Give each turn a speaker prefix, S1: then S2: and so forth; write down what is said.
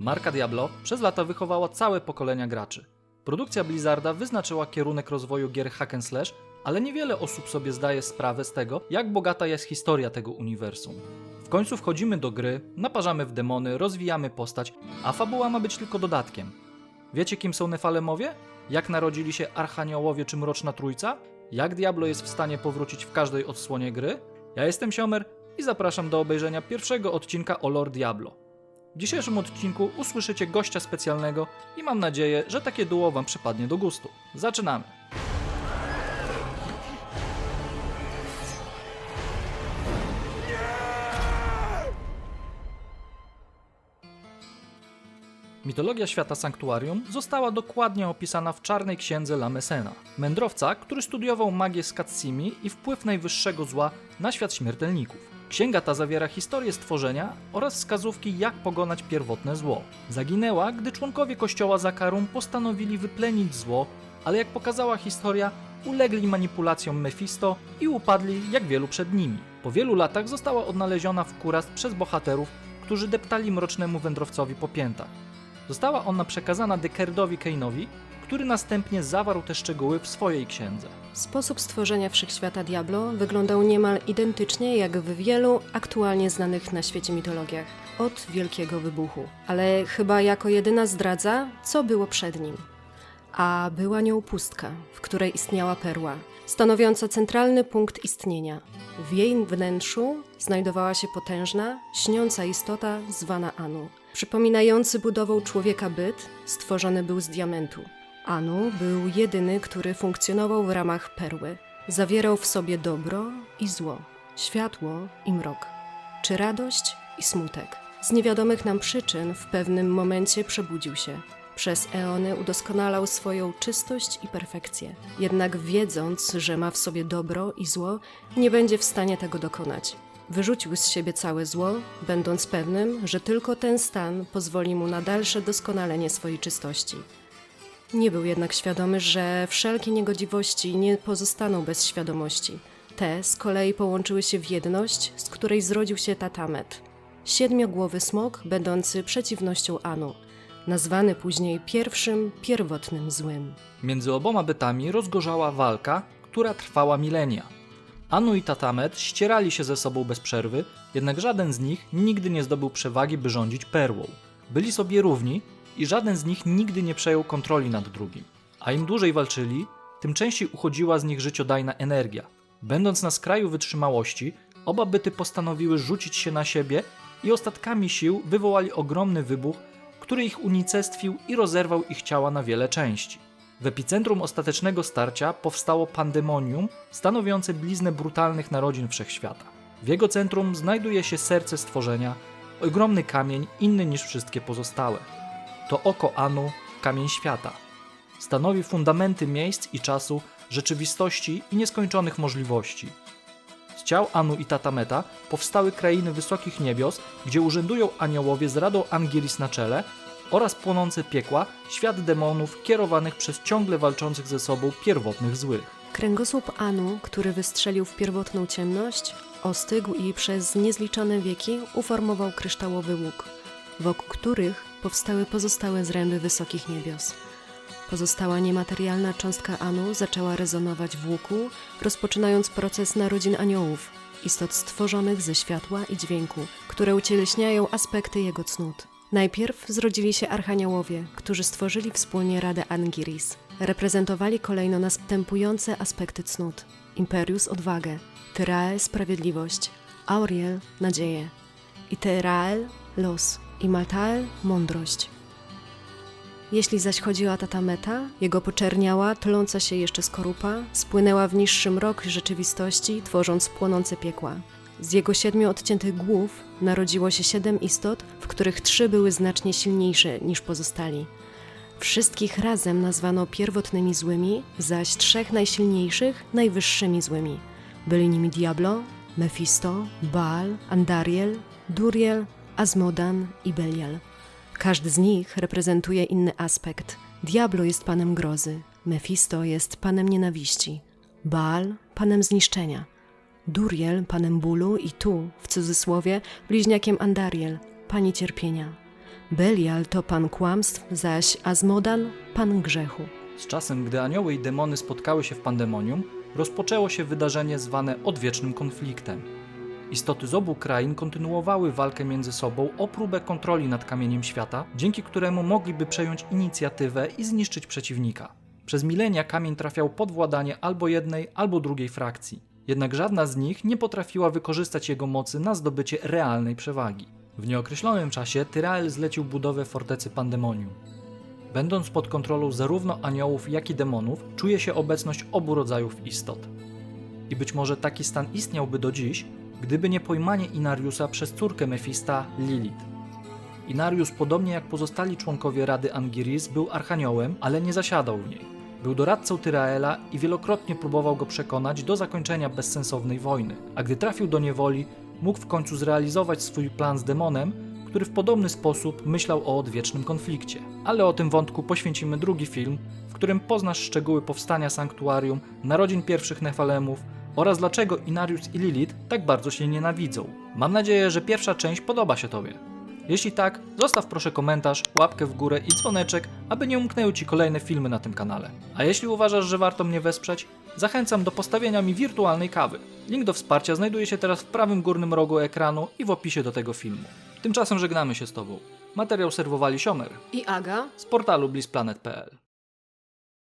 S1: Marka Diablo przez lata wychowała całe pokolenia graczy. Produkcja Blizzarda wyznaczyła kierunek rozwoju gier hack and slash, ale niewiele osób sobie zdaje sprawę z tego, jak bogata jest historia tego uniwersum. W końcu wchodzimy do gry, naparzamy w demony, rozwijamy postać, a fabuła ma być tylko dodatkiem. Wiecie kim są Nefalemowie? Jak narodzili się Archaniołowie czy Mroczna Trójca? Jak Diablo jest w stanie powrócić w każdej odsłonie gry? Ja jestem Siomer i zapraszam do obejrzenia pierwszego odcinka o Lord Diablo. W dzisiejszym odcinku usłyszycie gościa specjalnego i mam nadzieję, że takie duo Wam przypadnie do gustu. Zaczynamy! Mitologia świata Sanktuarium została dokładnie opisana w Czarnej Księdze Lamesena, mędrowca, który studiował magię z Katsimi i wpływ najwyższego zła na świat śmiertelników. Księga ta zawiera historię stworzenia oraz wskazówki, jak pogonać pierwotne zło. Zaginęła, gdy członkowie kościoła Zakarum postanowili wyplenić zło, ale jak pokazała historia, ulegli manipulacjom Mephisto i upadli jak wielu przed nimi. Po wielu latach została odnaleziona w Kurast przez bohaterów, którzy deptali mrocznemu wędrowcowi po piętach. Została ona przekazana Dekerdowi Kane'owi, który następnie zawarł te szczegóły w swojej księdze.
S2: Sposób stworzenia wszechświata Diablo wyglądał niemal identycznie jak w wielu aktualnie znanych na świecie mitologiach od Wielkiego Wybuchu, ale chyba jako jedyna zdradza, co było przed nim. A była nią pustka, w której istniała perła, stanowiąca centralny punkt istnienia. W jej wnętrzu znajdowała się potężna, śniąca istota zwana Anu. Przypominający budową człowieka byt, stworzony był z diamentu. Anu był jedyny, który funkcjonował w ramach perły. Zawierał w sobie dobro i zło, światło i mrok, czy radość i smutek. Z niewiadomych nam przyczyn w pewnym momencie przebudził się. Przez eony udoskonalał swoją czystość i perfekcję. Jednak wiedząc, że ma w sobie dobro i zło, nie będzie w stanie tego dokonać. Wyrzucił z siebie całe zło, będąc pewnym, że tylko ten stan pozwoli mu na dalsze doskonalenie swojej czystości. Nie był jednak świadomy, że wszelkie niegodziwości nie pozostaną bez świadomości. Te z kolei połączyły się w jedność, z której zrodził się Tatamet. Siedmiogłowy smok, będący przeciwnością Anu, nazwany później pierwszym, pierwotnym złym.
S1: Między oboma bytami rozgorzała walka, która trwała milenia. Anu i Tatamet ścierali się ze sobą bez przerwy, jednak żaden z nich nigdy nie zdobył przewagi, by rządzić perłą. Byli sobie równi i żaden z nich nigdy nie przejął kontroli nad drugim. A im dłużej walczyli, tym częściej uchodziła z nich życiodajna energia. Będąc na skraju wytrzymałości, oba byty postanowiły rzucić się na siebie i ostatkami sił wywołali ogromny wybuch, który ich unicestwił i rozerwał ich ciała na wiele części. W epicentrum ostatecznego starcia powstało pandemonium, stanowiące bliznę brutalnych narodzin wszechświata. W jego centrum znajduje się serce stworzenia, ogromny kamień inny niż wszystkie pozostałe. To oko Anu, kamień świata. Stanowi fundamenty miejsc i czasu, rzeczywistości i nieskończonych możliwości. Z ciał Anu i Tatameta powstały krainy wysokich niebios, gdzie urzędują aniołowie z Radą Angiris na czele oraz płonące piekła, świat demonów kierowanych przez ciągle walczących ze sobą pierwotnych złych.
S2: Kręgosłup Anu, który wystrzelił w pierwotną ciemność, ostygł i przez niezliczone wieki uformował kryształowy łuk, wokół których powstały pozostałe zręby wysokich niebios. Pozostała niematerialna cząstka Anu zaczęła rezonować w łuku, rozpoczynając proces narodzin aniołów, istot stworzonych ze światła i dźwięku, które ucieleśniają aspekty jego cnót. Najpierw zrodzili się archaniołowie, którzy stworzyli wspólnie Radę Angiris. Reprezentowali kolejno następujące aspekty cnót. Imperius odwagę, Tyrael sprawiedliwość, Auriel nadzieję, Iterael los i Maltael mądrość. Jeśli zaś chodzi o Tatameta, jego poczerniała, tląca się jeszcze skorupa, spłynęła w niższy mrok rzeczywistości, tworząc płonące piekła. Z jego siedmiu odciętych głów narodziło się siedem istot, w których trzy były znacznie silniejsze niż pozostali. Wszystkich razem nazwano pierwotnymi złymi, zaś trzech najsilniejszych najwyższymi złymi. Byli nimi Diablo, Mephisto, Baal, Andariel, Duriel, Azmodan i Belial. Każdy z nich reprezentuje inny aspekt. Diablo jest panem grozy, Mephisto jest panem nienawiści, Baal panem zniszczenia, Duriel panem bólu i tu, w cudzysłowie, bliźniakiem Andariel, pani cierpienia. Belial to pan kłamstw, zaś Azmodan pan grzechu.
S1: Z czasem, gdy anioły i demony spotkały się w pandemonium, rozpoczęło się wydarzenie zwane odwiecznym konfliktem. Istoty z obu krain kontynuowały walkę między sobą o próbę kontroli nad kamieniem świata, dzięki któremu mogliby przejąć inicjatywę i zniszczyć przeciwnika. Przez milenia kamień trafiał pod władanie albo jednej, albo drugiej frakcji. Jednak żadna z nich nie potrafiła wykorzystać jego mocy na zdobycie realnej przewagi. W nieokreślonym czasie Tyrael zlecił budowę fortecy Pandemonium. Będąc pod kontrolą zarówno aniołów, jak i demonów, czuje się obecność obu rodzajów istot. I być może taki stan istniałby do dziś, gdyby nie pojmanie Inariusa przez córkę Mefista, Lilith. Inarius, podobnie jak pozostali członkowie Rady Angiris, był archaniołem, ale nie zasiadał w niej. Był doradcą Tyraela i wielokrotnie próbował go przekonać do zakończenia bezsensownej wojny, a gdy trafił do niewoli, mógł w końcu zrealizować swój plan z demonem, który w podobny sposób myślał o odwiecznym konflikcie. Ale o tym wątku poświęcimy drugi film, w którym poznasz szczegóły powstania sanktuarium, narodzin pierwszych Nefalemów oraz dlaczego Inarius i Lilith tak bardzo się nienawidzą. Mam nadzieję, że pierwsza część podoba się Tobie. Jeśli tak, zostaw proszę komentarz, łapkę w górę i dzwoneczek, aby nie umknęły Ci kolejne filmy na tym kanale. A jeśli uważasz, że warto mnie wesprzeć, zachęcam do postawienia mi wirtualnej kawy. Link do wsparcia znajduje się teraz w prawym górnym rogu ekranu i w opisie do tego filmu. Tymczasem żegnamy się z Tobą. Materiał serwowali Siomer
S2: I Aga?
S1: z portalu blissplanet.pl.